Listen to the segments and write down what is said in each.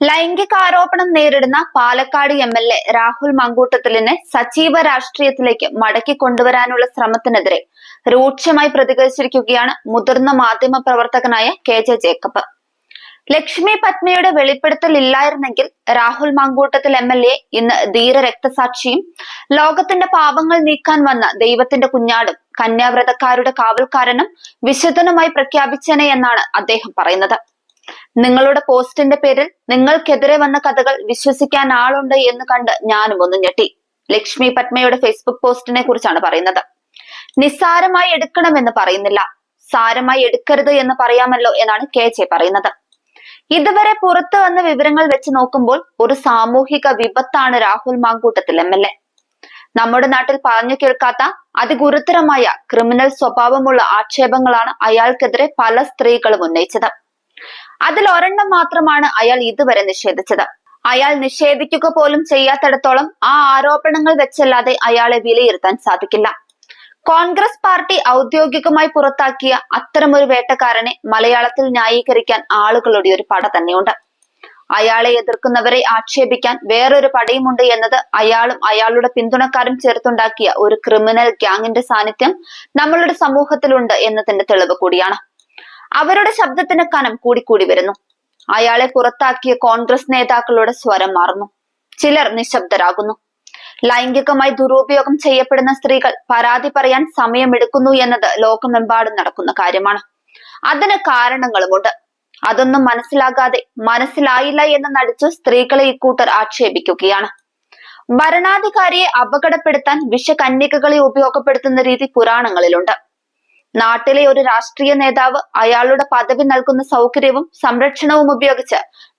ലൈംഗികാരോപണം നേരിടുന്ന Palakkad M L A Rahul മങ്കൂട്ടത്തിലിനെ സജീവ രാഷ്ട്രീയത്തിലേക്ക് മടക്കി കൊണ്ടുവരാനുള്ള ശ്രമത്തിനെതിരെ രൂക്ഷമായി പ്രതികരിച്ചിരിക്കുകയാണ് മുതിർന്ന മാധ്യമ പ്രവർത്തകനായ കെ ജെ ജേക്കബ്. ലക്ഷ്മി പത്മയുടെ വെളിപ്പെടുത്തൽ ഇല്ലായിരുന്നെങ്കിൽ Rahul Mankoottathil M L A ഇന്ന് ധീര രക്തസാക്ഷിയും ലോകത്തിന്റെ പാപങ്ങൾ നീക്കാൻ വന്ന ദൈവത്തിന്റെ കുഞ്ഞാടും കന്യാവ്രതക്കാരുടെ കാവൽക്കാരനും വിശുദ്ധനുമായി പ്രഖ്യാപിച്ചേനെ എന്നാണ് അദ്ദേഹം പറയുന്നത്. നിങ്ങളുടെ പോസ്റ്റിന്റെ പേരിൽ നിങ്ങൾക്കെതിരെ വന്ന കഥകൾ വിശ്വസിക്കാൻ ആളുണ്ട് എന്ന് കണ്ട് ഞാനും ഒന്ന് ഞെട്ടി. ലക്ഷ്മി പത്മയുടെ ഫേസ്ബുക്ക് പോസ്റ്റിനെ കുറിച്ചാണ് പറയുന്നത്. നിസ്സാരമായി എടുക്കണമെന്ന് പറയുന്നില്ല. സാരമായി എടുക്കരുത് എന്ന് പറയാമല്ലോ എന്നാണ് കെ ജെ പറയുന്നത്. ഇതുവരെ പുറത്തു വന്ന വിവരങ്ങൾ വെച്ച് നോക്കുമ്പോൾ ഒരു സാമൂഹിക വിപത്താണ് Rahul Mankoottathil M L A. നമ്മുടെ നാട്ടിൽ പറഞ്ഞു കേൾക്കാത്ത അതിഗുരുതരമായ ക്രിമിനൽ സ്വഭാവമുള്ള ആക്ഷേപങ്ങളാണ് അയാൾക്കെതിരെ പല സ്ത്രീകളും ഉന്നയിച്ചത്. അതിൽ ഒരെണ്ണം മാത്രമാണ് അയാൾ ഇതുവരെ നിഷേധിച്ചത്. അയാൾ നിഷേധിക്കുക പോലും ചെയ്യാത്തിടത്തോളം ആ ആരോപണങ്ങൾ വെച്ചല്ലാതെ അയാളെ വിലയിരുത്താൻ സാധിക്കില്ല. കോൺഗ്രസ് പാർട്ടി ഔദ്യോഗികമായി പുറത്താക്കിയ അത്തരമൊരു വേട്ടക്കാരനെ മലയാളത്തിൽ ന്യായീകരിക്കാൻ ആളുകളുടെ ഒരു പട തന്നെയുണ്ട്. അയാളെ എതിർക്കുന്നവരെ ആക്ഷേപിക്കാൻ വേറൊരു പടയുമുണ്ട് എന്നത് അയാളും അയാളുടെ പിന്തുണക്കാരും ചേർത്തുണ്ടാക്കിയ ഒരു ക്രിമിനൽ ഗ്യാങ്ങിന്റെ സാന്നിധ്യം നമ്മളുടെ സമൂഹത്തിലുണ്ട് എന്നതിന്റെ തെളിവ് കൂടിയാണ്. അവരുടെ ശബ്ദത്തിന് കനം കൂടിക്കൂടി വരുന്നു. അയാളെ പുറത്താക്കിയ കോൺഗ്രസ് നേതാക്കളുടെ സ്വരം മാറുന്നു. ചിലർ നിശബ്ദരാകുന്നു. ലൈംഗികമായി ദുരുപയോഗം ചെയ്യപ്പെടുന്ന സ്ത്രീകൾ പരാതി പറയാൻ സമയമെടുക്കുന്നു എന്നത് ലോകമെമ്പാടും നടക്കുന്ന കാര്യമാണ്. അതിന് കാരണങ്ങളുമുണ്ട്. അതൊന്നും മനസ്സിലാകാതെ മനസ്സിലായില്ല എന്ന് നടിച്ചു സ്ത്രീകളെ ഇക്കൂട്ടർ ആക്ഷേപിക്കുകയാണ്. ഭരണാധികാരിയെ അപകടപ്പെടുത്താൻ വിഷകന്യകകളെ ഉപയോഗപ്പെടുത്തുന്ന രീതി പുരാണങ്ങളിലുണ്ട്. നാട്ടിലെ ഒരു രാഷ്ട്രീയ നേതാവ് അയാളുടെ പദവി നൽകുന്ന സൗകര്യവും സംരക്ഷണവും ഉപയോഗിച്ച്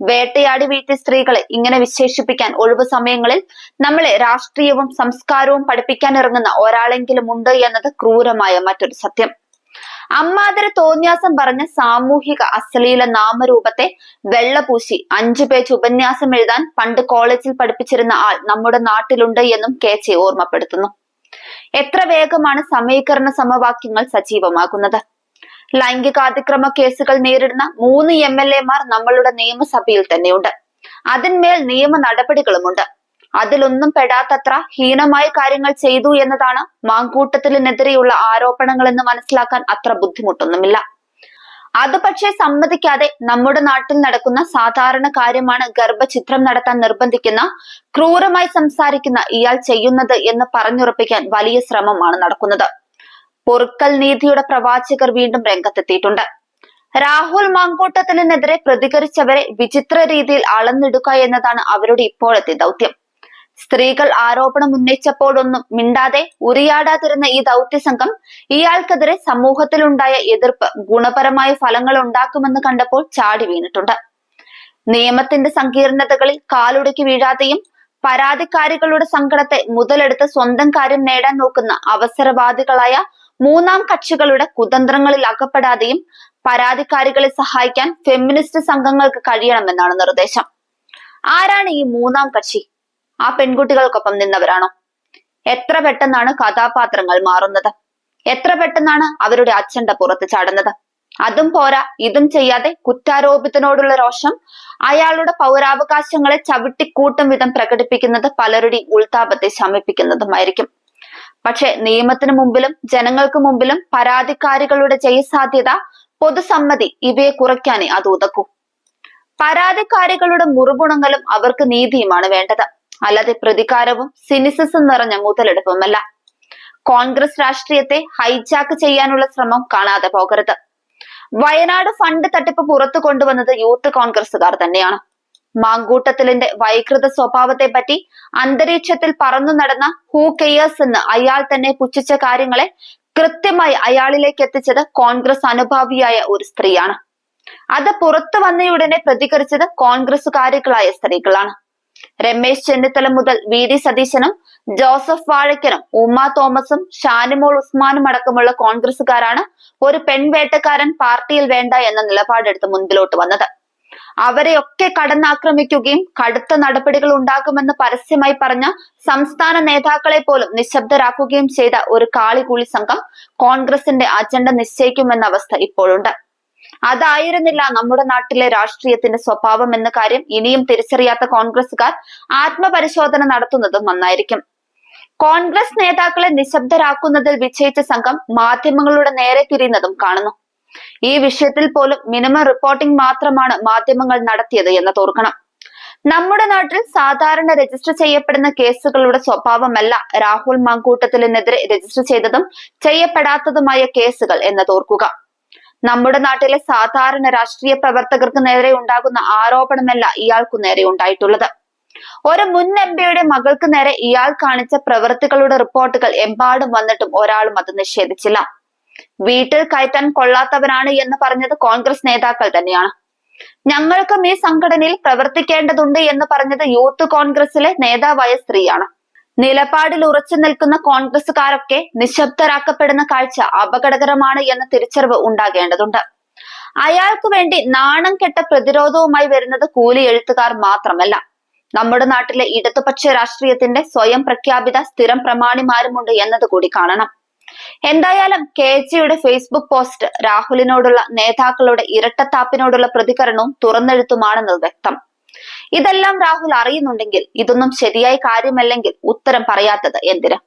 വേട്ടയാടി വീട്ടിൽ സ്ത്രീകളെ ഇങ്ങനെ വിശേഷിപ്പിക്കാൻ ഒഴിവു സമയങ്ങളിൽ നമ്മളെ രാഷ്ട്രീയവും സംസ്കാരവും പഠിപ്പിക്കാൻ ഇറങ്ങുന്ന ഒരാളെങ്കിലും ഉണ്ട് എന്നത് ക്രൂരമായ മറ്റൊരു സത്യം. അമ്മാതിര തോന്യാസം പറഞ്ഞ സാമൂഹിക അശ്ലീല നാമരൂപത്തെ വെള്ളപൂശി അഞ്ചു പേജ് ഉപന്യാസം എഴുതാൻ പണ്ട് കോളേജിൽ പഠിപ്പിച്ചിരുന്ന ആൾ നമ്മുടെ നാട്ടിലുണ്ട് എന്നും കെ ചെ ഓർമ്മപ്പെടുത്തുന്നു. എത്ര വേഗമാണ് സമീകരണ സമവാക്യങ്ങൾ സജീവമാകുന്നത്? ലൈംഗികാതിക്രമ കേസുകൾ നേരിടുന്ന മൂന്ന് എം എൽ എമാർ നമ്മളുടെ നിയമസഭയിൽ തന്നെയുണ്ട്. അതിന്മേൽ നിയമ നടപടികളുമുണ്ട്. അതിലൊന്നും പെടാത്തത്ര ഹീനമായ കാര്യങ്ങൾ ചെയ്തു എന്നതാണ് മാങ്കൂട്ടത്തിനെതിരെയുള്ള ആരോപണങ്ങൾ എന്ന് മനസ്സിലാക്കാൻ അത്ര ബുദ്ധിമുട്ടൊന്നുമില്ല. അത് പക്ഷേ സമ്മതിക്കാതെ നമ്മുടെ നാട്ടിൽ നടക്കുന്ന സാധാരണ കാര്യമാണ് ഗർഭചിത്രം നടത്താൻ നിർബന്ധിക്കുന്ന ക്രൂരമായി സംസാരിക്കുന്ന ഇയാൾ ചെയ്യുന്നത് എന്ന് പറഞ്ഞുറപ്പിക്കാൻ വലിയ ശ്രമമാണ് നടക്കുന്നത്. പൊറുക്കൽ നീതിയുടെ പ്രവാചകർ വീണ്ടും രംഗത്തെത്തിയിട്ടുണ്ട്. രാഹുൽ മാങ്കൂട്ടത്തിനെതിരെ പ്രതികരിച്ചവരെ വിചിത്ര രീതിയിൽ അളന്നിടുക എന്നതാണ് അവരുടെ ഇപ്പോഴത്തെ ദൗത്യം. സ്ത്രീകൾ ആരോപണം ഉന്നയിച്ചപ്പോഴൊന്നും മിണ്ടാതെ ഉരിയാടാതിരുന്ന ഈ ദൗത്യസംഘം ഇയാൾക്കെതിരെ സമൂഹത്തിലുണ്ടായ എതിർപ്പ് ഗുണപരമായ ഫലങ്ങൾ ഉണ്ടാക്കുമെന്ന് കണ്ടപ്പോൾ ചാടി വീണിട്ടുണ്ട്. നിയമത്തിന്റെ സങ്കീർണതകളിൽ കാലുടക്കി വീഴാതെയും പരാതിക്കാരികളുടെ സങ്കടത്തെ മുതലെടുത്ത് സ്വന്തം കാര്യം നേടാൻ നോക്കുന്ന അവസരവാദികളായ മൂന്നാം കക്ഷികളുടെ കുതന്ത്രങ്ങളിൽ അകപ്പെടാതെയും പരാതിക്കാരികളെ സഹായിക്കാൻ ഫെമിനിസ്റ്റ് സംഘങ്ങൾക്ക് കഴിയണമെന്നാണ് നിർദ്ദേശം. ആരാണ് ഈ മൂന്നാം കക്ഷി? ആ പെൺകുട്ടികൾക്കൊപ്പം നിന്നവരാണോ? എത്ര പെട്ടെന്നാണ് കഥാപാത്രങ്ങൾ മാറുന്നത്? എത്ര പെട്ടെന്നാണ് അവരുടെ അച്ഛന്റെ പുറത്ത് ചാടുന്നത്? അതും പോരാ ഇതും ചെയ്യാതെ കുറ്റാരോപിതനോടുള്ള രോഷം അയാളുടെ പൗരാവകാശങ്ങളെ ചവിട്ടിക്കൂട്ടും വിധം പ്രകടിപ്പിക്കുന്നത് പലരുടെയും ഉൾതാപത്തെ ശമിപ്പിക്കുന്നതുമായിരിക്കും. പക്ഷെ നിയമത്തിന് മുമ്പിലും ജനങ്ങൾക്ക് മുമ്പിലും പരാതിക്കാരികളുടെ ജയസാധ്യത പൊതുസമ്മതി ഇവയെ കുറയ്ക്കാനേ അത് ഉതക്കൂ. പരാതിക്കാരികളുടെ മുറുഗുണങ്ങളും അവർക്ക് നീതിയുമാണ് വേണ്ടത്. അല്ലാതെ പ്രതികാരവും സിനിസിസം നിറഞ്ഞ മുതലെടുപ്പുമല്ല. കോൺഗ്രസ് രാഷ്ട്രീയത്തെ ഹൈജാക്ക് ചെയ്യാനുള്ള ശ്രമം കാണാതെ പോകരുത്. വയനാട് ഫണ്ട് തട്ടിപ്പ് പുറത്തു കൊണ്ടുവന്നത് യൂത്ത് കോൺഗ്രസുകാർ തന്നെയാണ്. മാങ്കൂട്ടത്തിലിന്റെ വൈകൃത സ്വഭാവത്തെ പറ്റി അന്തരീക്ഷത്തിൽ പറന്നു നടന്ന ഹൂ കെയേഴ്സ് എന്ന് അയാൾ തന്നെ പുച്ഛിച്ച കാര്യങ്ങളെ കൃത്യമായി അയാളിലേക്ക് എത്തിച്ചത് കോൺഗ്രസ് അനുഭാവിയായ ഒരു സ്ത്രീയാണ്. അത് പുറത്തു വന്നയുടനെ പ്രതികരിച്ചത് കോൺഗ്രസുകാരികളായ സ്ത്രീകളാണ്. രമേശ് ചെന്നിത്തല മുതൽ വി ഡി സതീശനും ജോസഫ് വാഴക്കനും ഉമ്മ തോമസും ഷാനിമോൾ ഉസ്മാനും അടക്കമുള്ള കോൺഗ്രസുകാരാണ് ഒരു പെൺവേട്ടക്കാരൻ പാർട്ടിയിൽ വേണ്ട എന്ന നിലപാടെടുത്ത് മുൻപിലോട്ട് വന്നത്. അവരെയൊക്കെ കടന്നാക്രമിക്കുകയും കടുത്ത നടപടികൾ ഉണ്ടാകുമെന്ന് പരസ്യമായി പറഞ്ഞ സംസ്ഥാന നേതാക്കളെ പോലും നിശബ്ദരാക്കുകയും ചെയ്ത ഒരു കാളികൂളി സംഘം കോൺഗ്രസിന്റെ അജണ്ട നിശ്ചയിക്കുമെന്ന അവസ്ഥ ഇപ്പോഴുണ്ട്. അതായിരുന്നില്ല നമ്മുടെ നാട്ടിലെ രാഷ്ട്രീയത്തിന്റെ സ്വഭാവം എന്ന കാര്യം ഇനിയും തിരിച്ചറിയാത്ത കോൺഗ്രസുകാർ ആത്മപരിശോധന നടത്തുന്നതും നന്നായിരിക്കും. കോൺഗ്രസ് നേതാക്കളെ നിശബ്ദരാക്കുന്നതിൽ വിജയിച്ച സംഘം മാധ്യമങ്ങളുടെ നേരെ തിരിയുന്നതും കാണുന്നു. ഈ വിഷയത്തിൽ പോലും മിനിമം റിപ്പോർട്ടിംഗ് മാത്രമാണ് മാധ്യമങ്ങൾ നടത്തിയത് എന്ന് തോർക്കണം. നമ്മുടെ നാട്ടിൽ സാധാരണ രജിസ്റ്റർ ചെയ്യപ്പെടുന്ന കേസുകളുടെ സ്വഭാവമല്ല രാഹുൽ മങ്കൂട്ടത്തിനെതിരെ രജിസ്റ്റർ ചെയ്തതും ചെയ്യപ്പെടാത്തതുമായ കേസുകൾ എന്ന് തോർക്കുക. നമ്മുടെ നാട്ടിലെ സാധാരണ രാഷ്ട്രീയ പ്രവർത്തകർക്ക് നേരെ ഉണ്ടാകുന്ന ആരോപണമല്ല ഇയാൾക്കു നേരെ ഉണ്ടായിട്ടുള്ളത്. ഒരു മുൻ എം പിയുടെ മകൾക്ക് നേരെ ഇയാൾ കാണിച്ച പ്രവൃത്തികളുടെ റിപ്പോർട്ടുകൾ എമ്പാടും വന്നിട്ടും ഒരാളും അത് നിഷേധിച്ചില്ല. വീട്ടിൽ കയറ്റാൻ കൊള്ളാത്തവനാണ് എന്ന് പറഞ്ഞത് കോൺഗ്രസ് നേതാക്കൾ തന്നെയാണ്. ഞങ്ങൾക്കും ഈ സംഘടനയിൽ പ്രവർത്തിക്കേണ്ടതുണ്ട് എന്ന് പറഞ്ഞത് യൂത്ത് കോൺഗ്രസിലെ നേതാവായ സ്ത്രീയാണ്. നിലപാടിൽ ഉറച്ചു നിൽക്കുന്ന കോൺഗ്രസുകാരൊക്കെ നിശബ്ദരാക്കപ്പെടുന്ന കാഴ്ച അപകടകരമാണ് എന്ന തിരിച്ചറിവ് ഉണ്ടാകേണ്ടതുണ്ട്. അയാൾക്ക് വേണ്ടി നാണം കെട്ട പ്രതിരോധവുമായി വരുന്നത് കൂലി എഴുത്തുകാർ മാത്രമല്ല. നമ്മുടെ നാട്ടിലെ ഇടതുപക്ഷ രാഷ്ട്രീയത്തിന്റെ സ്വയം പ്രഖ്യാപിത സ്ഥിരം പ്രമാണിമാരുമുണ്ട് എന്നത് കൂടി കാണണം. എന്തായാലും കെ ജിയുടെ ഫേസ്ബുക്ക് പോസ്റ്റ് രാഹുലിനോടുള്ള നേതാക്കളുടെ ഇരട്ടത്താപ്പിനോടുള്ള പ്രതികരണവും തുറന്നെഴുത്തുമാണെന്നത് വ്യക്തം. ഇതെല്ലാം രാഹുൽ അറിയുന്നുണ്ടെങ്കിൽ ഇതൊന്നും ശരിയായ കാര്യമല്ലെങ്കിൽ ഉത്തരം പറയാത്തത് എന്തിന്?